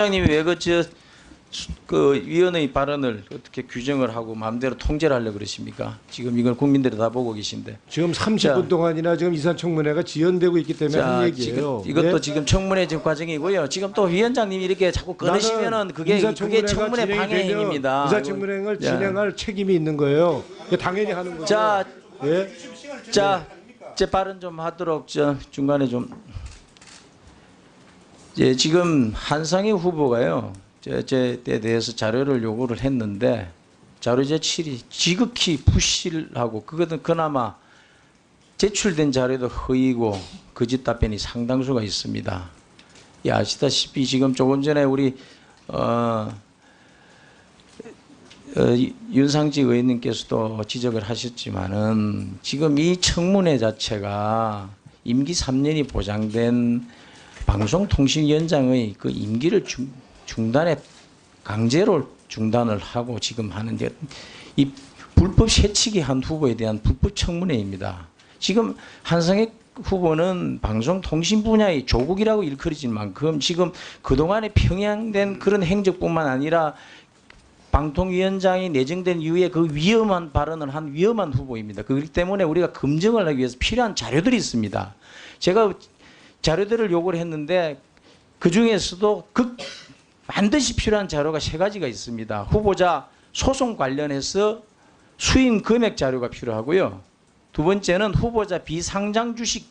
장님이 왜그저그 위원의 발언을 어떻게 규정을 하고 마음대로 통제를 하려 고 그러십니까? 지금 이걸 국민들이 다 보고 계신데. 지금 30분 동안이나 지금 이산청문회가 지연되고 있기 때문에 한 얘기예요. 지금 이것도 예? 지금 청문회 지금 과정이고요. 지금 또 위원장님이 이렇게 자꾸 꺼내시면은 그게 그게 청문회 방해 행위입니다. 인사청문회를 예. 진행할 책임이 있는 거예요. 당연히 하는 거죠. 자, 예? 자, 제 발언 좀 하도록 저 중간에 좀. 예, 지금 한상희 후보가요. 제, 제에 대해서 자료를 요구를 했는데 자료 제출이 지극히 부실하고 그것은 그나마 제출된 자료도 허위고 거짓 답변이 상당수가 있습니다. 예, 아시다시피 지금 조금 전에 우리 어, 어, 이- 윤상직 의원님께서도 지적을 하셨지만은 지금 이 청문회 자체가 임기 3년이 보장된 방송통신위원장의 그 임기를 중, 중단에 강제로 중단을 하고 지금 하는데 이 불법 새치기 한 후보에 대한 불법 청문회입니다. 지금 한상혁 후보는 방송통신 분야의 조국이라고 일컬어진 만큼 지금 그동안에 평양된 그런 행적뿐만 아니라 방통위원장이 내정된 이후에 그 위험한 발언을 한 위험한 후보입니다. 그렇기 때문에 우리가 검증을 하기 위해서 필요한 자료들이 있습니다. 제가 자료들을 요구를 했는데 그 중에서도 극 반드시 필요한 자료가 세 가지가 있습니다. 후보자 소송 관련해서 수임 금액 자료가 필요하고요. 두 번째는 후보자 비상장 주식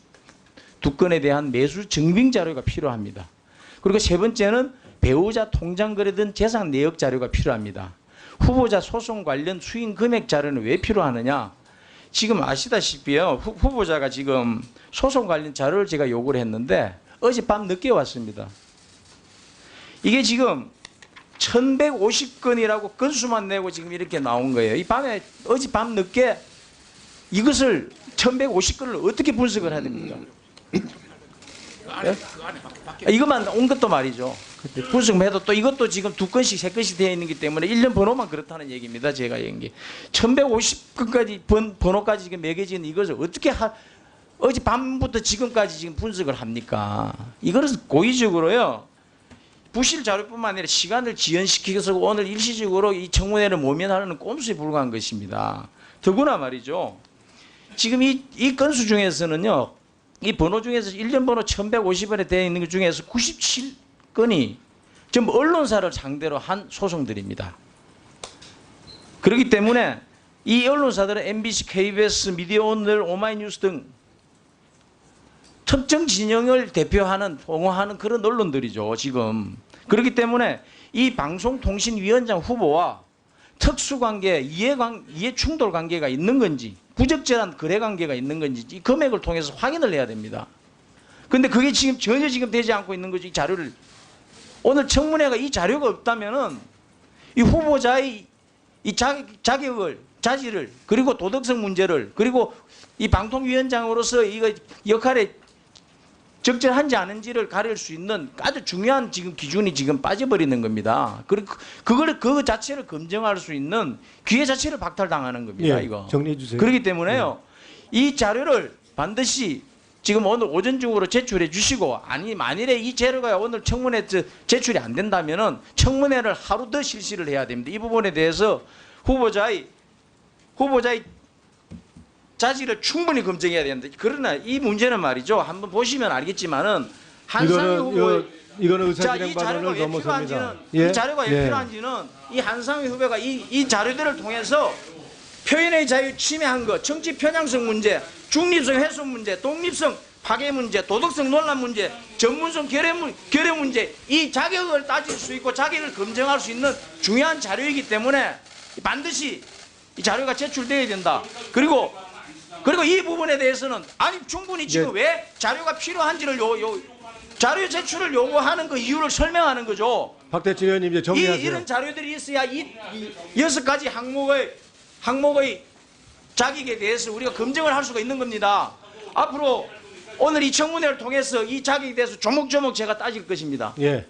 두 건에 대한 매수 증빙 자료가 필요합니다. 그리고 세 번째는 배우자 통장 거래된 재산 내역 자료가 필요합니다. 후보자 소송 관련 수임 금액 자료는 왜 필요하느냐? 지금 아시다시피요. 후, 후보자가 지금 소송 관련 자료를 제가 요구를 했는데 어젯밤 늦게 왔습니다. 이게 지금 1150건이라고 건수만 내고 지금 이렇게 나온 거예요. 이 밤에 어젯밤 늦게 이것을 1150건을 어떻게 분석을 해야 됩니까? 예? 아, 이것만 온 것도 말이죠. 분석해도 또 이것도 지금 두 건씩 세 건씩 되어 있는 기 때문에 1년 번호만 그렇다는 얘기입니다. 제가 얘기한 게 1150건까지 번, 번호까지 지금 매겨진 이것을 어떻게 하 어제 밤부터 지금까지 지금 분석을 합니까? 이거는 고의적으로요. 부실 자료뿐만 아니라 시간을 지연시켜서 오늘 일시적으로 이 청문회를 모면하려는 꼼수에 불과한 것입니다. 더구나 말이죠. 지금 이, 이 건수 중에서는요. 이 번호 중에서 1년 번호 1150원에 되어 있는 것 중에서 97 건이 전부 언론사를 상대로 한 소송들입니다. 그렇기 때문에 이 언론사들은 MBC, KBS, 미디어 오늘, 오마이뉴스 등 특정 진영을 대표하는 옹호하는 그런 언론들이죠 지금 그렇기 때문에 이 방송통신위원장 후보와 특수관계 이해관 이해 충돌 관계가 있는 건지 부적절한 거래 관계가 있는 건지 이 금액을 통해서 확인을 해야 됩니다. 근데 그게 지금 전혀 지금 되지 않고 있는 거지 이 자료를 오늘 청문회가 이 자료가 없다면은 이 후보자의 이 자, 자격을 자질을 그리고 도덕성 문제를 그리고 이 방통위원장으로서 이거 역할에 적절한지 아닌지를 가릴 수 있는 아주 중요한 지금 기준이 지금 빠져버리는 겁니다. 그리고 그걸 그 자체를 검증할 수 있는 기회 자체를 박탈당하는 겁니다. 예, 이거. 정리해 주세요. 그렇기 때문에요. 이 자료를 반드시 지금 오늘 오전 중으로 제출해 주시고 아니 만일에 이 자료가 오늘 청문회 저- 제출이 안 된다면은 청문회를 하루 더 실시를 해야 됩니다. 이 부분에 대해서 후보자의 후보자의 자질을 충분히 검증해야 되는데 그러나 이 문제는 말이죠. 한번 보시면 알겠지만은 한상희 후보의 이거, 이거는 자, 이 자료가 왜. 필요한지는 이 자료가 왜 필요한지는 이 한상희 후보가 이, 이 자료들을 통해서 표현의 자유 침해한 것, 정치 편향성 문제, 중립성 훼손 문제, 독립성 파괴 문제, 도덕성 논란 문제, 전문성 결여, 문- 결여 문제 이 자격을 따질 수 있고 자격을 검증할 수 있는 중요한 자료이기 때문에 반드시 이 자료가 제출돼야 된다. 그리고 그리고 이 부분에 대해서는 아니 충분히 지금 왜 자료가 필요한지를 요, 요 자료 제출을 요구하는 그 이유를 설명하는 거죠. 박대진 의원님 이제 이, 정리하세요. 이런 자료들이 있어야 이, 이 여섯 가지 항목의 항목의 자격에 대해서 우리가 검증을 할 수가 있는 겁니다. 앞으로 오늘 이 청문회를 통해서 이 자격에 대해서 조목조목 제가 따질 것입니다. 예.